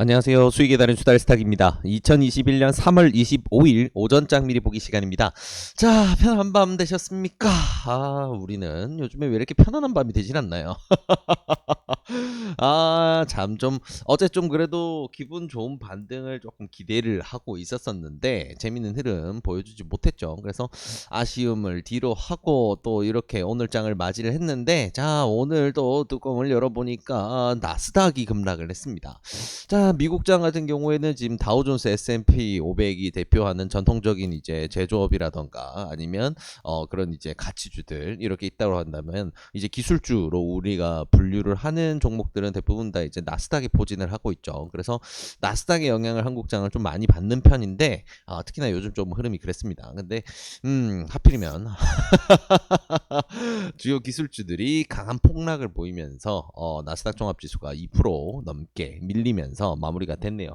안녕하세요. 수익의 달인 수달 스탁입니다. 2021년 3월 25일 오전장 미리 보기 시간입니다. 자, 편한 밤 되셨습니까? 아, 우리는 요즘에 왜 이렇게 편안한 밤이 되진 않나요? 아, 참좀 어제 좀 그래도 기분 좋은 반등을 조금 기대를 하고 있었었는데 재밌는 흐름 보여주지 못했죠. 그래서 아쉬움을 뒤로 하고 또 이렇게 오늘 장을 맞이를 했는데 자, 오늘도 뚜껑을 열어보니까 나스닥이 급락을 했습니다. 자, 미국장 같은 경우에는 지금 다우존스 S&P 500이 대표하는 전통적인 이제 제조업이라던가 아니면 어 그런 이제 가치주들 이렇게 있다고 한다면 이제 기술주로 우리가 분류를 하는 종목들은 대부분 다 이제 나스닥에 포진을 하고 있죠. 그래서 나스닥의 영향을 한국장을 좀 많이 받는 편인데 아, 특히나 요즘 좀 흐름이 그랬습니다. 근데 음 하필이면 주요 기술주들이 강한 폭락을 보이면서 어, 나스닥 종합지수가 2% 넘게 밀리면서 마무리가 됐네요.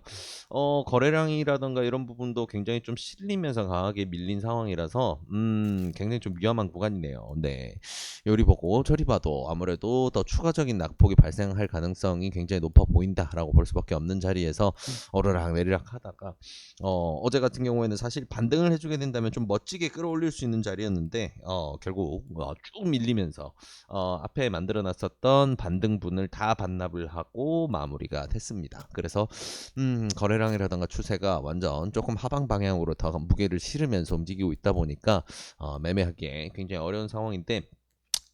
어, 거래량이라던가 이런 부분도 굉장히 좀 실리면서 강하게 밀린 상황이라서 음, 굉장히 좀 위험한 구간이네요. 네. 요리 보고 저리 봐도 아무래도 더 추가적인 낙폭이 발생 할 가능성이 굉장히 높아 보인다라고 볼 수밖에 없는 자리에서 오르락 내리락 하다가 어, 어제 같은 경우에는 사실 반등을 해주게 된다면 좀 멋지게 끌어올릴 수 있는 자리였는데 어, 결국 어, 쭉 밀리면서 어, 앞에 만들어놨었던 반등분을 다 반납을 하고 마무리가 됐습니다. 그래서 음, 거래량이라던가 추세가 완전 조금 하방 방향으로 더 무게를 실으면서 움직이고 있다 보니까 어, 매매하기에 굉장히 어려운 상황인데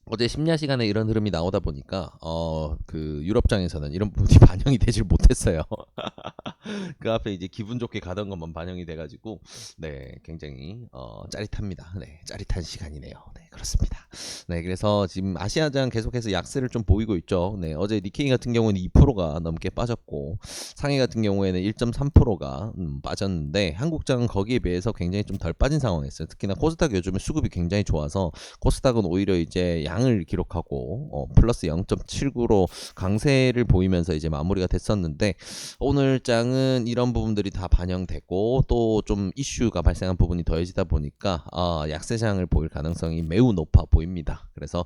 어제 심야 시간에 이런 흐름이 나오다 보니까 어 그 유럽장에서는 이런 부분이 반영이 되질 못했어요. 그 앞에 이제 기분 좋게 가던 것만 반영이 돼가지고 네 굉장히 어 짜릿합니다. 네 짜릿한 시간이네요. 네 그렇습니다. 네 그래서 지금 아시아장 계속해서 약세를 좀 보이고 있죠. 네 어제 니케이 같은 경우는 2%가 넘게 빠졌고 상해 같은 경우에는 1.3%가 음, 빠졌는데 한국장은 거기에 비해서 굉장히 좀 덜 빠진 상황이었어요. 특히나 코스닥 요즘에 수급이 굉장히 좋아서 코스닥은 오히려 이제 양을 기록하고 어, 플러스 0.79로 강세를 보이면서 이제 마무리가 됐었는데 오늘 장은 이런 부분들이 다 반영되고 또 좀 이슈가 발생한 부분이 더해지다 보니까 어, 약세장을 보일 가능성이 매우 높아 보입니다. 그래서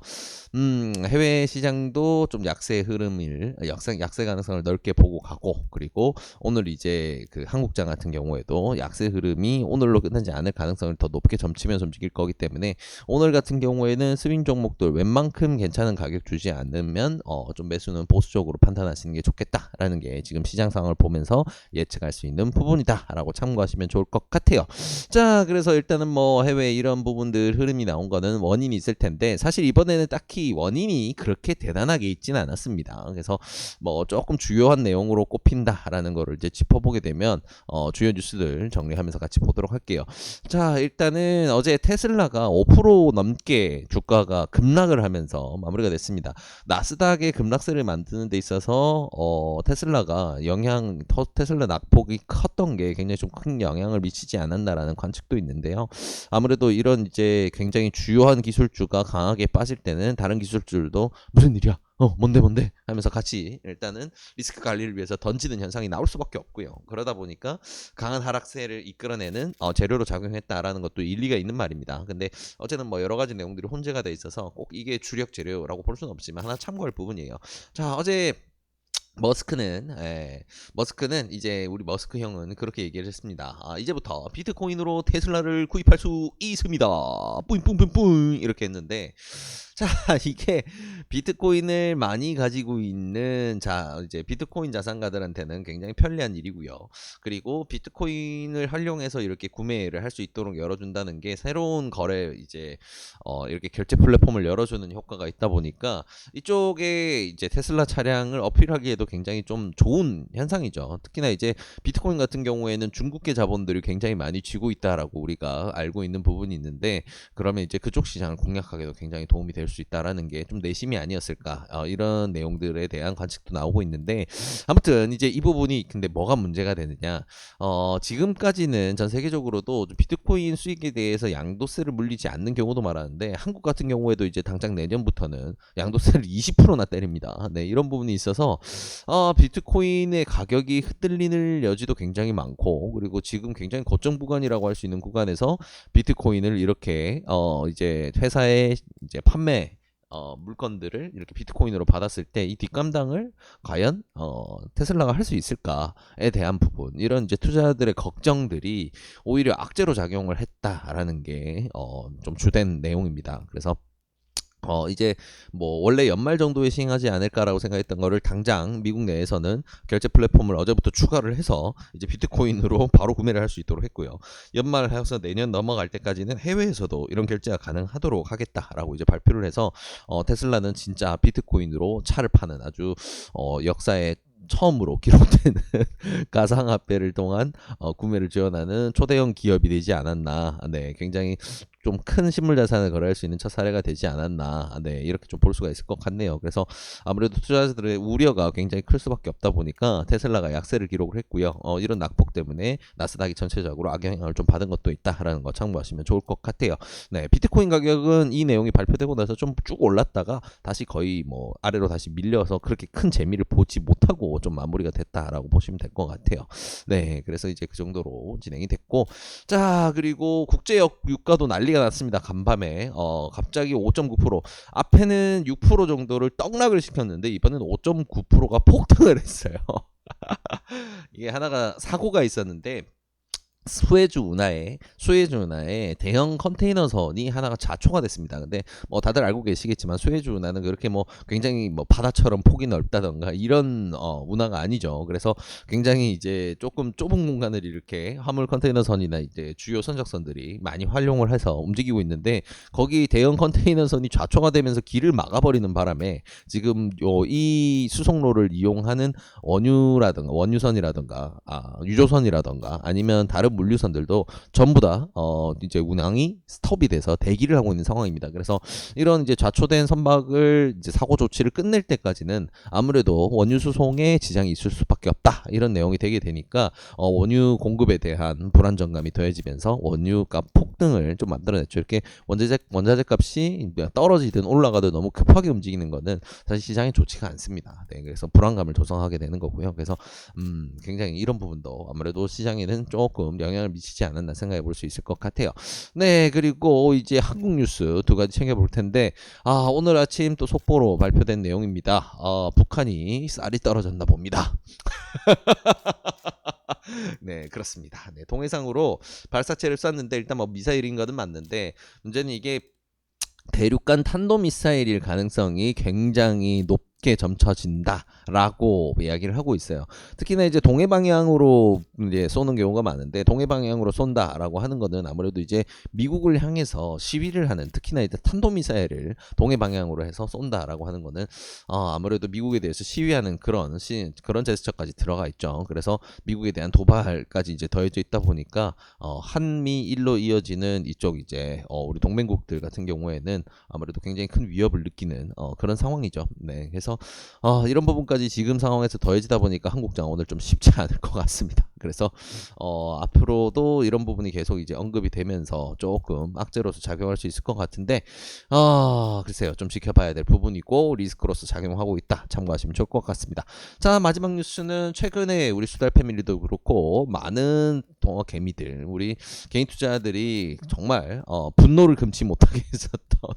음, 해외 시장도 좀 약세 흐름을 약세 약세 가능성을 넓게 보고 가고 그리고 오늘 이제 그 한국장 같은 경우에도 약세 흐름이 오늘로 끝나지 않을 가능성을 더 높게 점치면서 움직일 거기 때문에 오늘 같은 경우에는 스윙 종목들 웬만큼 괜찮은 가격 주지 않으면 어, 좀 매수는 보수적으로 판단하시는 게 좋겠다라는 게 지금 시장 상황을 보면서 예측할 수 있는 부분이다라고 참고하시면 좋을 것 같아요. 자, 그래서 일단은 뭐 해외 이런 부분들 흐름이 나온 거는 원인이 있을 텐데 사실 이번에는 딱히 원인이 그렇게 대단하게 있지는 않았습니다. 그래서 뭐 조금 주요한 내용으로 꼽힌다라는 거를 이제 짚어보게 되면 어, 주요 뉴스들 정리하면서 같이 보도록 할게요. 자, 일단은 어제 테슬라가 5% 넘게 주가가 급락을 하면서 마무리가 됐습니다. 나스닥의 급락세를 만드는 데 있어서 어, 테슬라가 영향 터- 테슬라 낙폭이 컸던 게 굉장히 좀 큰 영향을 미치지 않았나라는 관측도 있는데요. 아무래도 이런 이제 굉장히 주요한 기술주가 강하게 빠질 때는 다른 기술주들도 무슨 일이야? 어, 뭔데 뭔데 하면서 같이 일단은 리스크 관리를 위해서 던지는 현상이 나올 수밖에 없고요. 그러다 보니까 강한 하락세를 이끌어내는 어, 재료로 작용했다라는 것도 일리가 있는 말입니다. 근데 어제는 뭐 여러 가지 내용들이 혼재가 돼 있어서 꼭 이게 주력 재료라고 볼 수는 없지만 하나 참고할 부분이에요. 자, 어제 머스크는 예, 머스크는 이제 우리 머스크 형은 그렇게 얘기를 했습니다. 아, 이제부터 비트코인으로 테슬라를 구입할 수 있습니다. 뿌잉뿌잉뿌잉 이렇게 했는데 자 이게 비트코인을 많이 가지고 있는 자 이제 비트코인 자산가들한테는 굉장히 편리한 일이고요. 그리고 비트코인을 활용해서 이렇게 구매를 할 수 있도록 열어준다는 게 새로운 거래 이제 어, 이렇게 결제 플랫폼을 열어주는 효과가 있다 보니까 이쪽에 이제 테슬라 차량을 어필하기에도 굉장히 좀 좋은 현상이죠. 특히나 이제 비트코인 같은 경우에는 중국계 자본들이 굉장히 많이 쥐고 있다라고 우리가 알고 있는 부분이 있는데 그러면 이제 그쪽 시장을 공략하기도 굉장히 도움이 될 수 있다라는 게 좀 내심이 아니었을까 어, 이런 내용들에 대한 관측도 나오고 있는데 아무튼 이제 이 부분이 근데 뭐가 문제가 되느냐 어, 지금까지는 전 세계적으로도 좀 비트코인 수익에 대해서 양도세를 물리지 않는 경우도 많았는데 한국 같은 경우에도 이제 당장 내년부터는 양도세를 20%나 때립니다. 네, 이런 부분이 있어서 어, 비트코인의 가격이 흔들리는 여지도 굉장히 많고 그리고 지금 굉장히 고점 구간이라고 할 수 있는 구간에서 비트코인을 이렇게 어, 이제 회사에 이제 판매 어, 물건들을 이렇게 비트코인으로 받았을 때 이 뒷감당을 과연 어, 테슬라가 할 수 있을까에 대한 부분 이런 이제 투자자들의 걱정들이 오히려 악재로 작용을 했다라는 게 어, 좀 주된 내용입니다. 그래서 어 이제 뭐 원래 연말 정도에 시행하지 않을까라고 생각했던 거를 당장 미국 내에서는 결제 플랫폼을 어제부터 추가를 해서 이제 비트코인으로 바로 구매를 할 수 있도록 했고요. 연말 해서 내년 넘어갈 때까지는 해외에서도 이런 결제가 가능하도록 하겠다라고 이제 발표를 해서 어 테슬라는 진짜 비트코인으로 차를 파는 아주 어 역사에 처음으로 기록되는 가상화폐를 통한 어, 구매를 지원하는 초대형 기업이 되지 않았나. 네, 굉장히 좀큰 실물 자산을 거래할 수 있는 첫 사례가 되지 않았나. 네, 이렇게 좀 볼 수가 있을 것 같네요. 그래서 아무래도 투자자들의 우려가 굉장히 클 수밖에 없다 보니까 테슬라가 약세를 기록을 했고요. 어, 이런 낙폭 때문에 나스닥이 전체적으로 악영향을 좀 받은 것도 있다라는 거 참고하시면 좋을 것 같아요. 네, 비트코인 가격은 이 내용이 발표되고 나서 좀 쭉 올랐다가 다시 거의 뭐 아래로 다시 밀려서 그렇게 큰 재미를 보지 못하고 좀 마무리가 됐다라고 보시면 될 것 같아요. 네, 그래서 이제 그 정도로 진행이 됐고, 자 그리고 국제 역 유가도 난리가 났습니다. 간밤에 어 갑자기 5.9% 앞에는 6% 정도를 떡락을 시켰는데 이번에는 5.9%가 폭등을 했어요. 이게 하나가 사고가 있었는데 수에즈 운하에 수에즈 운하에 대형 컨테이너선이 하나가 자초가 됐습니다. 근데 뭐 다들 알고 계시겠지만 수에즈 운하는 그렇게 뭐 굉장히 뭐 바다처럼 폭이 넓다던가 이런 어 운하가 아니죠. 그래서 굉장히 이제 조금 좁은 공간을 이렇게 화물 컨테이너선이나 이제 주요 선적선들이 많이 활용을 해서 움직이고 있는데 거기 대형 컨테이너선이 좌초가 되면서 길을 막아버리는 바람에 지금 요이 수송로를 이용하는 원유라든가 원유선이라든가 아 유조선이라든가 아니면 다른 물류선들도 전부 다 어 이제 운항이 스톱이 돼서 대기를 하고 있는 상황입니다. 그래서 이런 이제 좌초된 선박을 이제 사고 조치를 끝낼 때까지는 아무래도 원유 수송에 지장이 있을 수밖에 없다 이런 내용이 되게 되니까 어 원유 공급에 대한 불안정감이 더해지면서 원유값 폭등을 좀 만들어냈죠. 이렇게 원자재 원자재 값이 떨어지든 올라가든 너무 급하게 움직이는 거는 사실 시장에 좋지가 않습니다. 네, 그래서 불안감을 조성하게 되는 거고요. 그래서 음, 굉장히 이런 부분도 아무래도 시장에는 조금 영향을 미치지 않았나 생각해 볼 수 있을 것 같아요. 네, 그리고 이제 한국 뉴스 두 가지 챙겨 볼 텐데, 아, 오늘 아침 또 속보로 발표된 내용입니다. 어, 북한이 쌀이 떨어졌나 봅니다. 네, 그렇습니다. 네, 동해상으로 발사체를 쐈는데 일단 뭐 미사일인 거는 맞는데 문제는 이게 대륙간 탄도미사일일 가능성이 굉장히 높 게 점쳐진다라고 이야기를 하고 있어요. 특히나 이제 동해 방향으로 이제 쏘는 경우가 많은데 동해 방향으로 쏜다라고 하는 거는 아무래도 이제 미국을 향해서 시위를 하는 특히나 이제 탄도 미사일을 동해 방향으로 해서 쏜다라고 하는 거는 어, 아무래도 미국에 대해서 시위하는 그런 시, 그런 제스처까지 들어가 있죠. 그래서 미국에 대한 도발까지 이제 더해져 있다 보니까 어, 한미 일로 이어지는 이쪽 이제 어, 우리 동맹국들 같은 경우에는 아무래도 굉장히 큰 위협을 느끼는 어, 그런 상황이죠. 네, 그래서 어, 이런 부분까지 지금 상황에서 더해지다 보니까 한국장 오늘 좀 쉽지 않을 것 같습니다. 그래서 어, 앞으로도 이런 부분이 계속 이제 언급이 되면서 조금 악재로서 작용할 수 있을 것 같은데 어, 글쎄요 좀 지켜봐야 될 부분이고 리스크로서 작용하고 있다 참고하시면 좋을 것 같습니다. 자 마지막 뉴스는 최근에 우리 수달 패밀리도 그렇고 많은 동어 개미들 우리 개인 투자자들이 정말 어, 분노를 금치 못하게 했었던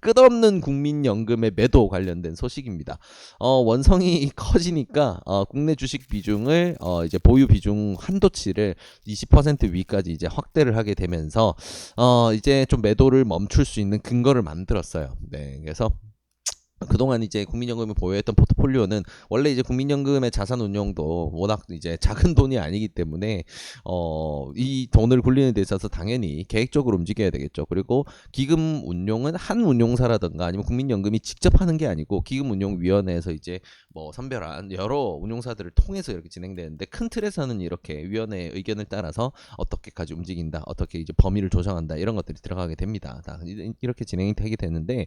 끝없는 국민연금의 매도 관련된 소식입니다. 어, 원성이 커지니까 어, 국내 주식 비중을 어, 이제 보유 비중 한도치를 20% 위까지 이제 확대를 하게 되면서 어, 이제 좀 매도를 멈출 수 있는 근거를 만들었어요. 네, 그래서 그동안 이제 국민연금이 보유했던 포트폴리오는 원래 이제 국민연금의 자산 운용도 워낙 이제 작은 돈이 아니기 때문에 어, 이 돈을 굴리는 데 있어서 당연히 계획적으로 움직여야 되겠죠. 그리고 기금 운용은 한 운용사라든가 아니면 국민연금이 직접 하는 게 아니고 기금 운용 위원회에서 이제 뭐 선별한 여러 운용사들을 통해서 이렇게 진행되는데 큰 틀에서는 이렇게 위원회의 의견을 따라서 어떻게까지 움직인다, 어떻게 이제 범위를 조정한다 이런 것들이 들어가게 됩니다. 다 이- 이렇게 진행이 되게 되는데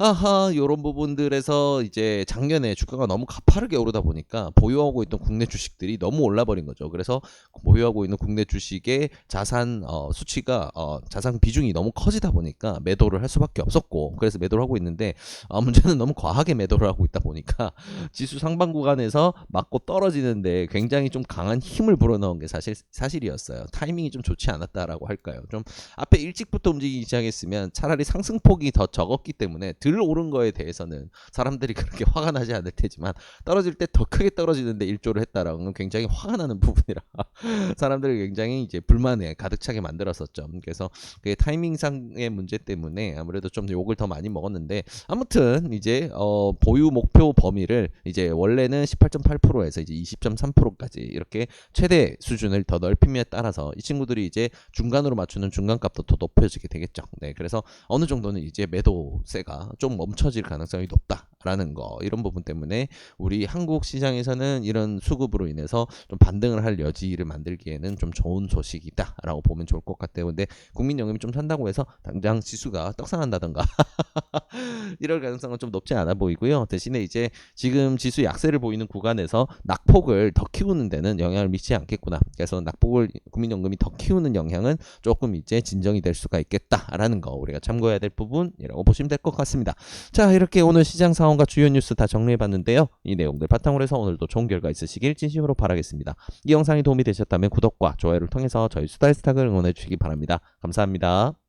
아하 부분 부분들에서 이제 작년에 주가가 너무 가파르게 오르다 보니까 보유하고 있던 국내 주식들이 너무 올라버린 거죠. 그래서 보유하고 있는 국내 주식의 자산 어, 수치가 어, 자산 비중이 너무 커지다 보니까 매도를 할 수밖에 없었고 그래서 매도를 하고 있는데 어, 문제는 너무 과하게 매도를 하고 있다 보니까 지수 상방 구간에서 맞고 떨어지는데 굉장히 좀 강한 힘을 불어넣은 게 사실 사실이었어요. 타이밍이 좀 좋지 않았다라고 할까요? 좀 앞에 일찍부터 움직이기 시작했으면 차라리 상승폭이 더 적었기 때문에 덜 오른 거에 대해서는 사람들이 그렇게 화가 나지 않을 테지만 떨어질 때 더 크게 떨어지는데 일조를 했다라는 건 굉장히 화가 나는 부분이라 사람들이 굉장히 이제 불만에 가득 차게 만들었었죠. 그래서 그게 타이밍상의 문제 때문에 아무래도 좀 욕을 더 많이 먹었는데 아무튼 이제 어 보유 목표 범위를 이제 원래는 18.8%에서 이제 20.3%까지 이렇게 최대 수준을 더 넓힘에 따라서 이 친구들이 이제 중간으로 맞추는 중간값도 더 높여지게 되겠죠. 네, 그래서 어느 정도는 이제 매도세가 좀 멈춰질 가능성이 높다 라는 거 이런 부분 때문에 우리 한국 시장에서는 이런 수급으로 인해서 좀 반등을 할 여지를 만들기에는 좀 좋은 소식이다라고 보면 좋을 것 같아요. 근데 국민 연금이 좀 산다고 해서 당장 지수가 떡상한다던가 이럴 가능성은 좀 높지 않아 보이고요. 대신에 이제 지금 지수 약세를 보이는 구간에서 낙폭을 더 키우는 데는 영향을 미치지 않겠구나. 그래서 낙폭을 국민연금이 더 키우는 영향은 조금 이제 진정이 될 수가 있겠다라는 거 우리가 참고해야 될 부분이라고 보시면 될 것 같습니다. 자 이렇게 오늘 시장 상황 과 주요 뉴스 다 정리해봤는데요. 이 내용들 바탕으로 해서 오늘도 좋은 결과 있으시길 진심으로 바라겠습니다. 이 영상이 도움이 되셨다면 구독과 좋아요를 통해서 저희 수다스탁을 응원해 주시기 바랍니다. 감사합니다.